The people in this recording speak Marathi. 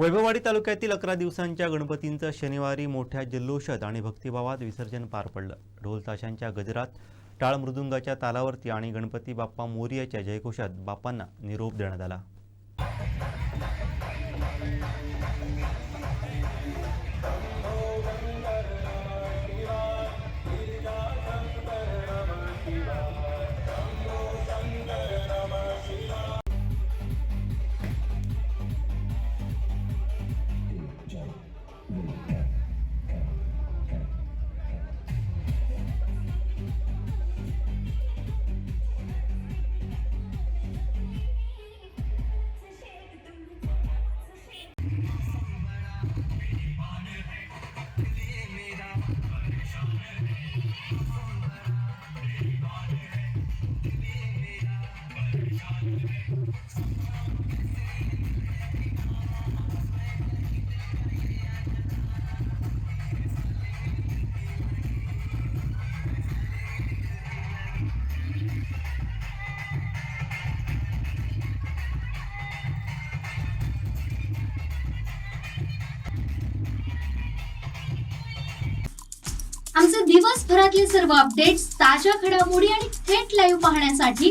वैभववाडी तालुक्यातील अकरा दिवसांच्या गणपतींचं शनिवारी मोठ्या जल्लोषात आणि भक्तिभावात विसर्जन पार पडलं. ढोल ताशांच्या गजरात टाळ मृदुंगाच्या तालावरती आणि गणपती बाप्पा मोरियाच्या जयघोषात बाप्पांना निरोप देण्यात आला. आमचे दिवसभरातले सर्व अपडेट्स ताज्या घडामोडी आणि थेट लाईव्ह पाहण्यासाठी